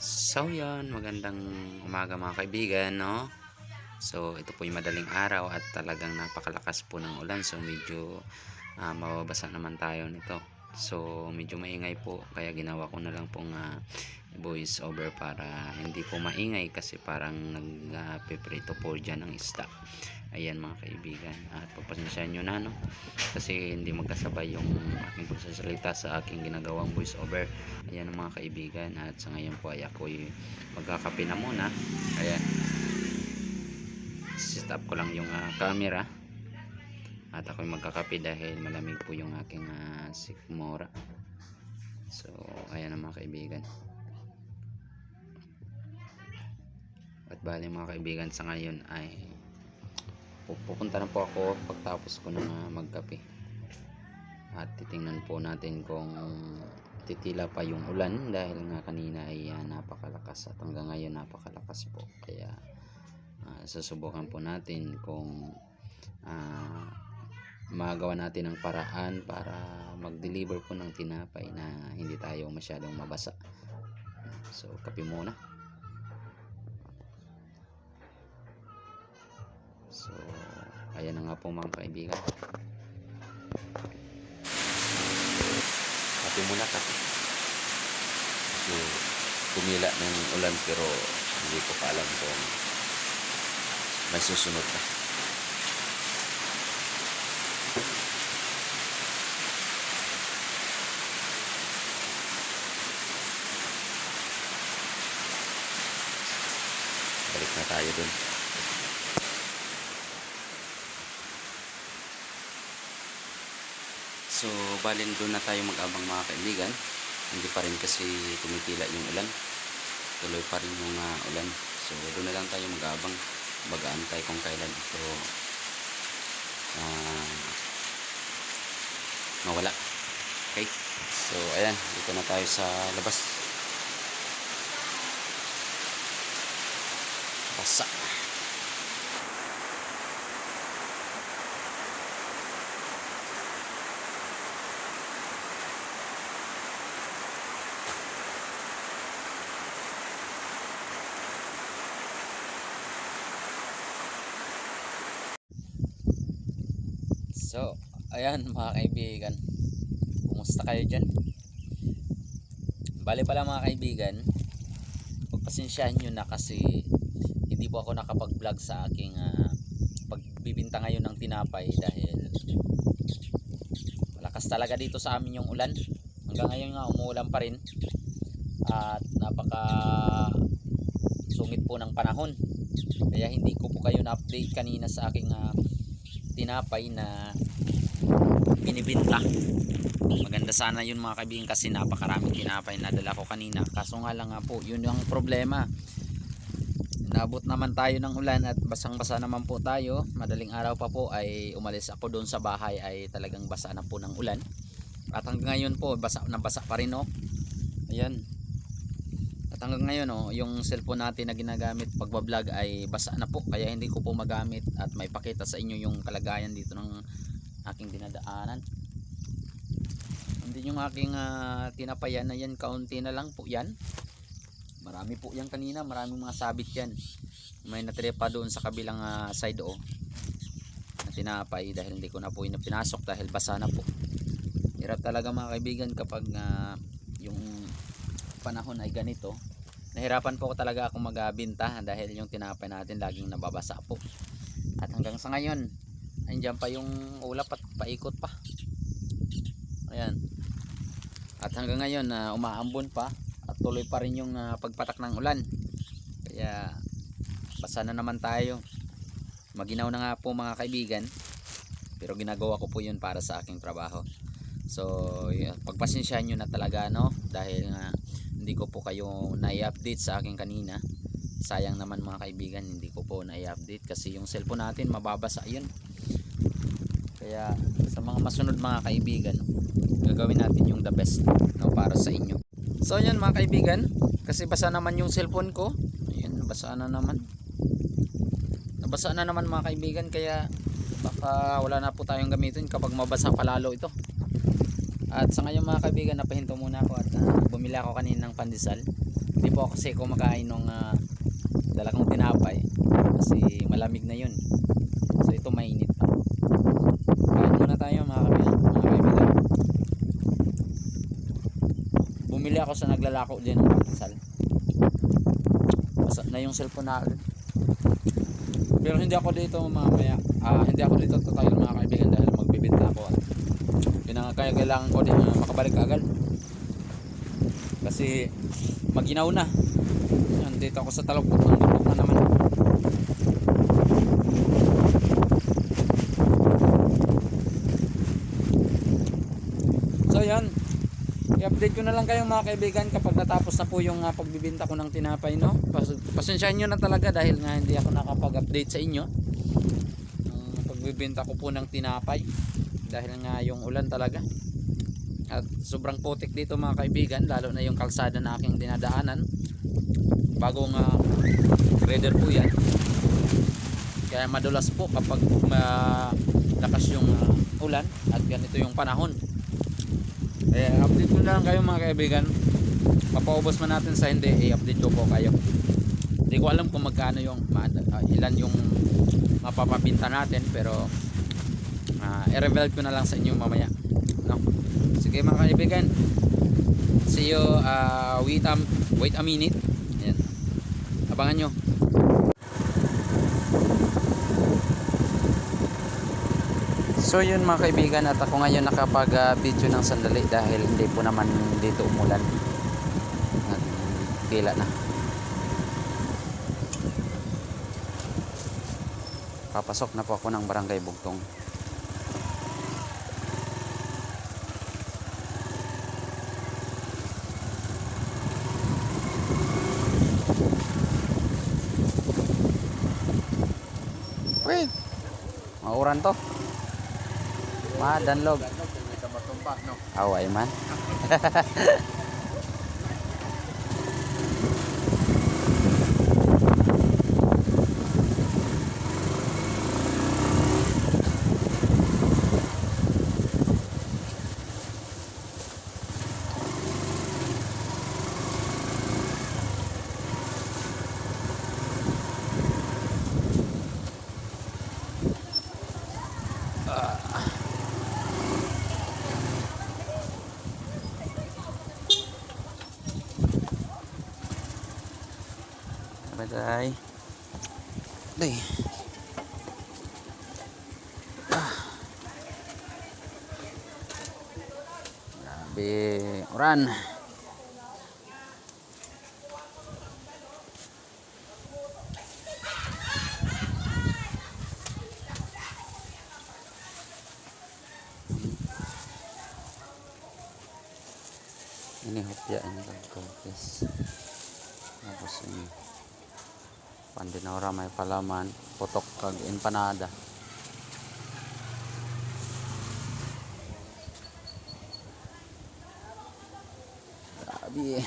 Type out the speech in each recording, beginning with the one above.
So yun, magandang umaga mga kaibigan, no? So ito po yung madaling araw at talagang napakalakas po ng ulan so medyo ah, mababasa naman tayo nito. So medyo maingay po. Kaya ginawa ko na lang pong ah, voice over para hindi po maingay kasi parang nagpiprito po dyan ng isda. Ayan mga kaibigan. At papasensyahan nyo na no? Kasi hindi magkasabay yung aking pagsasalita sa aking ginagawang voice over. Ayan mga kaibigan. At sa ngayon po ay ako magkakape na muna. Ayan. Set up ko lang yung ah, camera at ako magkakape dahil malamig po yung aking uh, sikmura so ayan ang mga kaibigan. At bali mga kaibigan sa ngayon ay pu- pupunta na po ako pagtapos ko ng ah, magkape. At titingnan po natin kung titila pa yung ulan dahil nga kanina ay ah, napakalakas at hanggang ngayon napakalakas po. Kaya ah, susubukan po natin kung ah, magawa natin ang paraan para mag-deliver po ng tinapay na hindi tayo masyadong mabasa. So kape muna. So ayan na nga po mga kaibigan. Kape muna kape. So pumila ng ulan pero hindi ko pa alam kung may susunod na balik na tayo dun. So balin doon na tayo mag-abang mga kaibigan. Hindi pa rin kasi tumitila yung ulan. Tuloy pa rin yung ah, ulan. So doon na lang tayo mag-abang. Mag-aantay kung kailan ito ah, mawala. Okay? So ayan. Dito na tayo sa labas basa So, ayan mga kaibigan. Kumusta kayo dyan? Bali pala mga kaibigan, pagpasensyahan nyo na kasi hindi po ako nakapag-vlog sa aking ah, pagbibinta ngayon ng tinapay dahil malakas talaga dito sa amin yung ulan. Hanggang ngayon nga umuulan pa rin at napaka sungit po ng panahon. Kaya hindi ko po kayo na-update kanina sa aking ah, tinapay na binibinta maganda sana yun mga kaibigan kasi napakaraming tinapay na dala ko kanina kaso nga lang nga po yun yung problema nabot naman tayo ng ulan at basang basa naman po tayo. Madaling araw pa po ay umalis ako doon sa bahay ay talagang basa na po ng ulan. At hanggang ngayon po basa na basa pa rin oh. Ayan. At hanggang ngayon oh, yung cellphone natin na ginagamit pagbablog ay basa na po. Kaya hindi ko po magamit at may pakita sa inyo yung kalagayan dito ng aking dinadaanan. Hindi yung aking ah, tinapayan na yan, kaunti na lang po yan. Marami po yan kanina, maraming mga sabit yan. May natire pa doon sa kabilang ah, side o na tinapay dahil hindi ko na po yun pinasok dahil basa na po. Hirap talaga mga kaibigan kapag ah, yung panahon ay ganito. Nahirapan po talaga akong magbinta dahil yung tinapay natin laging nababasa po. At hanggang sa ngayon andyan pa yung ulap at paikot pa. Ayan. At hanggang ngayon na umaambon pa tuloy pa rin yung ah, pagpatak ng ulan. Kaya basa na naman tayo. Maginaw na nga po mga kaibigan. Pero ginagawa ko po yun para sa aking trabaho. So y- pagpasensyahan nyo na talaga no? Dahil nga hindi ko po kayo na-update sa akin kanina. Sayang naman mga kaibigan hindi ko po na-update kasi yung cellphone natin mababasa yun. Kaya sa mga masunod mga kaibigan gagawin natin yung the best no, para sa inyo so yun mga kaibigan. Kasi basa naman yung cellphone ko. Ayun basa na naman. Nabasa na naman mga kaibigan. Kaya baka wala na po tayong gamitin kapag mabasa palalo ito. At sa ngayon mga kaibigan, napahinto muna ako at ah, bumili ako kanina ng pandesal. Hindi po kasi kumakain ng uh, dala kong tinapay. Kasi malamig na yun. So ito mainit pa. Kain muna tayo mga kaibigan. Mga kaibigan. Bumili ako sa naglalako din. Ng pandesal. Basa na yung cellphone na pero hindi ako dito mamaya. Ah, hindi ako dito tatagal mga kaibigan dahil magbibenta ako. Kaya kailangan ko din ah, makabalik agad. Kasi maginaw na. Yan dito ako sa talukbok ng bundok na naman so yan i-update ko na lang kayo mga kaibigan kapag natapos na po yung ah, pagbibenta ko ng tinapay no? Pas pasensyahan nyo na talaga dahil nga hindi ako nakapag-update sa inyo. Ang pagbibenta ko po ng tinapay dahil nga yung ulan talaga. At sobrang putik dito mga kaibigan lalo na yung kalsada na aking dinadaanan. Bagong uh, grader po yan. Kaya madulas po kapag malakas yung ah, ulan at ganito yung panahon eh, update ko na lang kayo mga kaibigan. Papaubos man natin sa hindi, i-update ko po kayo. Hindi ko alam kung magkano yung, ah, ilan yung mapapabinta natin, pero uh, i-reveal ko na lang sa inyo mamaya. No? Sige mga kaibigan. See you, uh, wait, a, wait a minute. Ayan. Abangan nyo. So yun mga kaibigan at ako ngayon nakapag uh, video ng sandali dahil hindi po naman dito umulan. At tila na. Papasok na po ako ng barangay Bugtong. Uy, mauran to. Madanlog. Away man. Bagay. Day. Ah. Grabe. Uran. Ini hopya ini kagkagkis. Tapos ini pandinora may palaman putok kag empanada. Grabe.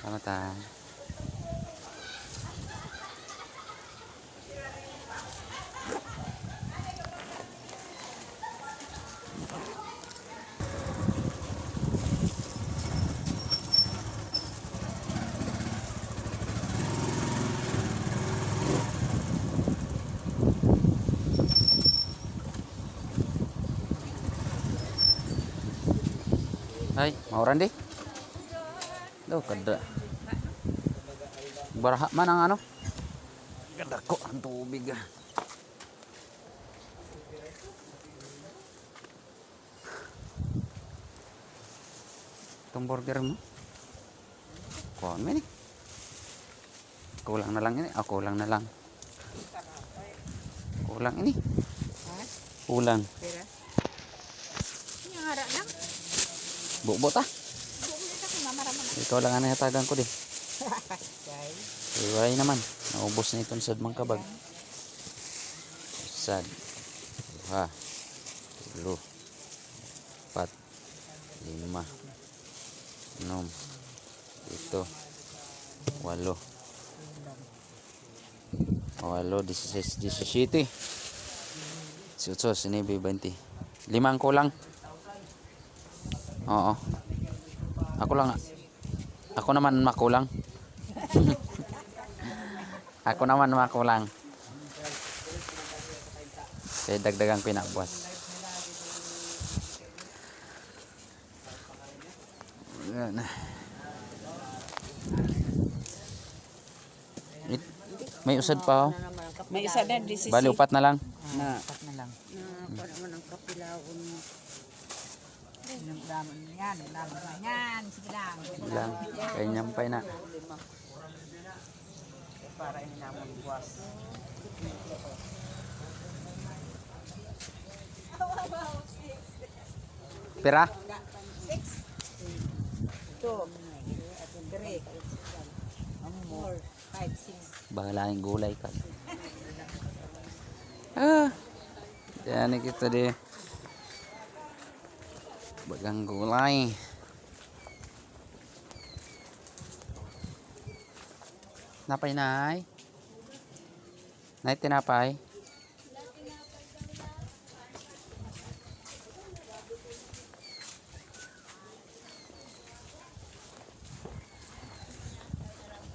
Selamat ah. Di. Do kada. Baraha man ang ano? Kada ko ang tubig. Itong burger mo. Kuhan mo ini. Kulang na lang ini. Ah, kulang na lang. Kulang ini. Ha? Kulang. Pera? Yung hara lang. Bubot ah. Ikaw lang ang natagan ko di. Guys. Iway naman. Naubos na itong sad mang kabag. Sad. Ha. Tulo. Pat. Lima. Enam. Ito. Walo. Walo, 16, 17. 18, sinibi, 20. Limang kulang. Oo. Ako lang. Ako naman makulang. Ako naman makulang. Kaya dagdagang pinabuas. Yan. It- May usad pa oh. May isa na, this is Bali, upat na lang. na. Apat na lang. Na, naman ang kapilaon mo. Yan, dami na yan. Sige lang. Lang. Kaya nyampay na. Para mo buwas. Pira? Two, three, four, five, six. Bahala yung gulay ka. Ah. Yan kita di. Bagang gulay. Napay nay. Nay tinapay.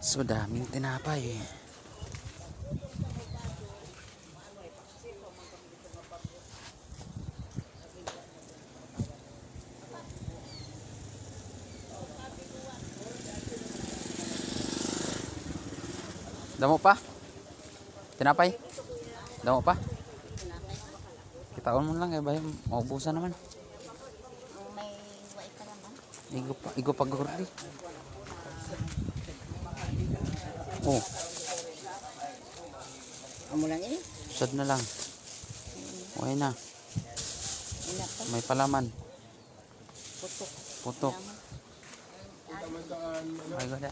So daming tinapay eh. Damo pa? Tinapay? Damo pa? Kitaon mo lang eh, bay. Maubusan naman. May way pa naman. Igo pa, igo pa gordi. Oh, Amo lang ini. sad na lang. Okay na, may palaman. Putok. Putok. Ay, gada.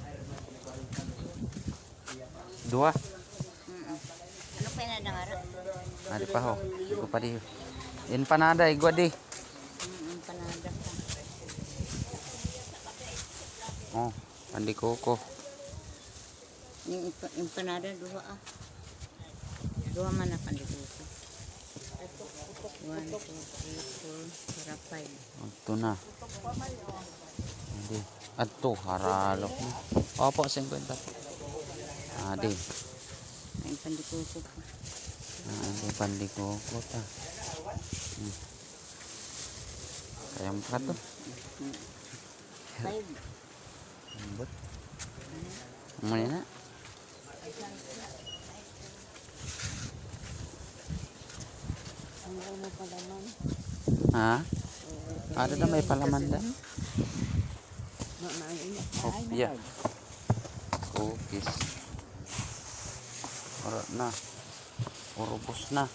Dua. Ano pa na nangara? Ada pa ho. Igo pa di. In panada, igo di. Mm, panada pa. Oh, pandi koko. Impa- empanada dua ah. Dua man na pandito. One, two, three, four, five. Ito na. Adi. Ato, haralok na. Opo, 50. Adi. Ang pandito ko pa. Adi, pandi koko ta. Hmm. Kaya mo pa to. Five. Ambot. Muna na. Ang mo pala man. Ha? Ada na may palaman da. Ma ma ini. Kopya. Cookies. Ora na. Urubos na.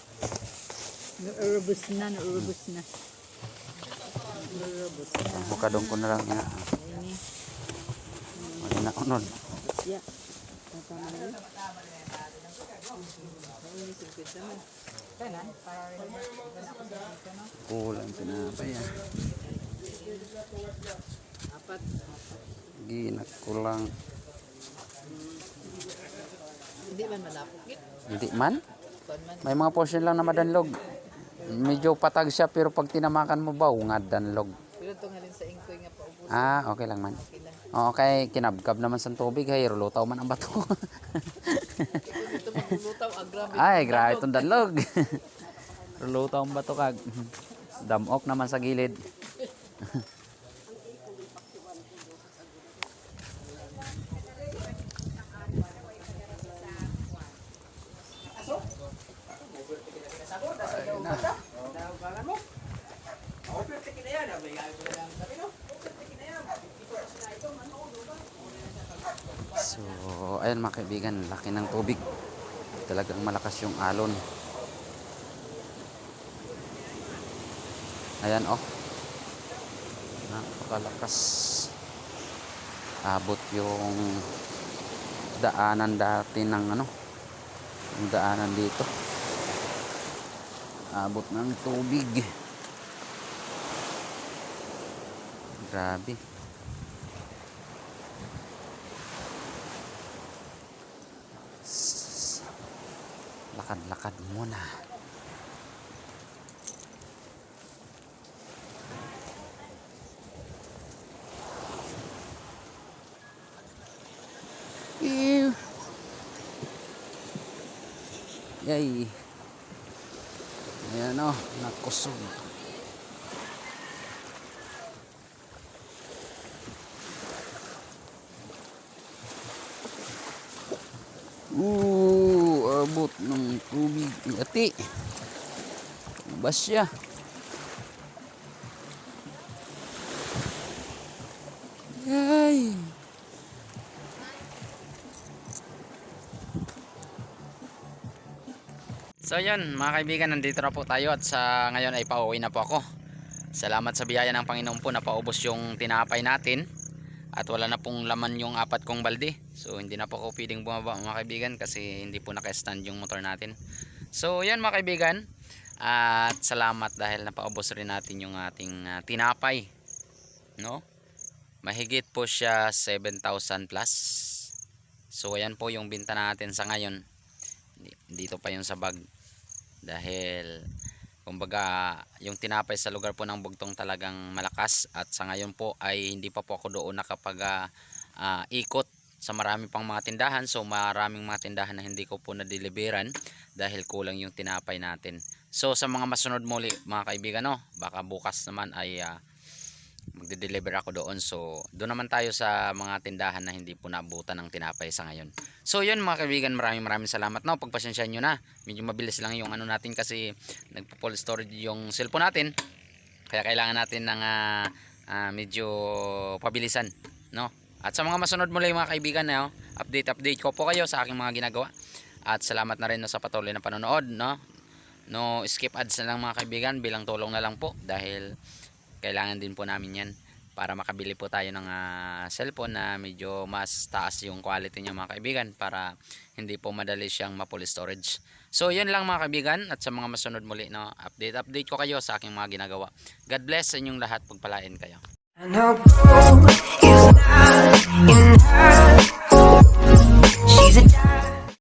Urubus na, urubus na. Urubus na. Bukadong ko na lang ina. Ini. Ano na unod. Ya. Tata na yun. Ini singkit naman. Kailan? Para rin. Kulang tinapay ah. Apat. Ginak ko lang. Hindi man malapok. Hindi man. May mga portion lang na madanlog. Medyo patag siya pero pag tinamakan mo ba, nga danlog. Pero ito nga rin sa ingkoy nga paubos. Ah, okay lang man. Okay lang. Kinabkab naman sa tubig, hay lutaw man ang bato. Ito maglulutaw. Ay, grabe itong danlog. lutaw ang bato kag. Damok naman sa gilid. So, ayun mga kaibigan, laki ng tubig. Talagang malakas yung alon. Ayan oh. Napakalakas. Abot yung daanan dati ng ano. Yung daanan dito. Abot ng tubig. Grabe. Lakad-lakad muna. Ew. Yay. Ayan o, nakusog. Oo, abot ng tubig. Ati. Labas siya. Yay. So yun mga kaibigan, nandito na po tayo at sa ngayon ay pauwi na po ako. Salamat sa biyaya ng Panginoon po na paubos yung tinapay natin at wala na pong laman yung apat kong balde. So hindi na po ako pwedeng bumaba mga kaibigan kasi hindi po naka-stand yung motor natin. So yan mga kaibigan at salamat dahil napaubos rin natin yung ating ah, tinapay. No? Mahigit po siya 7,000 plus. So ayan po yung binta natin sa ngayon. Di- Dito pa yung sa bag dahil kumbaga yung tinapay sa lugar po ng bugtong talagang malakas at sa ngayon po ay hindi pa po ako doon nakapag ah, ah, ikot sa marami pang mga tindahan so maraming mga tindahan na hindi ko po na-deliveran dahil kulang yung tinapay natin so sa mga masunod muli mga kaibigan no baka bukas naman ay ah, magde-deliver ako doon so doon naman tayo sa mga tindahan na hindi po naabutan ng tinapay sa ngayon So yun mga kaibigan, maraming maraming salamat no. Pagpasensyahan nyo na. Medyo mabilis lang yung ano natin kasi nagpo-full storage yung cellphone natin. Kaya kailangan natin ng ah, ah, medyo pabilisan, no. At sa mga masunod muli mga kaibigan, no, update update ko po kayo sa aking mga ginagawa. At salamat na rin no, sa patuloy na panonood, no. No skip ads na lang mga kaibigan, bilang tulong na lang po dahil kailangan din po namin 'yan para makabili po tayo ng ah, cellphone na medyo mas taas yung quality niya mga kaibigan para hindi po madali siyang ma-full storage. So yun lang mga kaibigan at sa mga masunod muli no, update update ko kayo sa aking mga ginagawa. God bless sa inyong lahat, pagpalain kayo. And how not, she's a dime.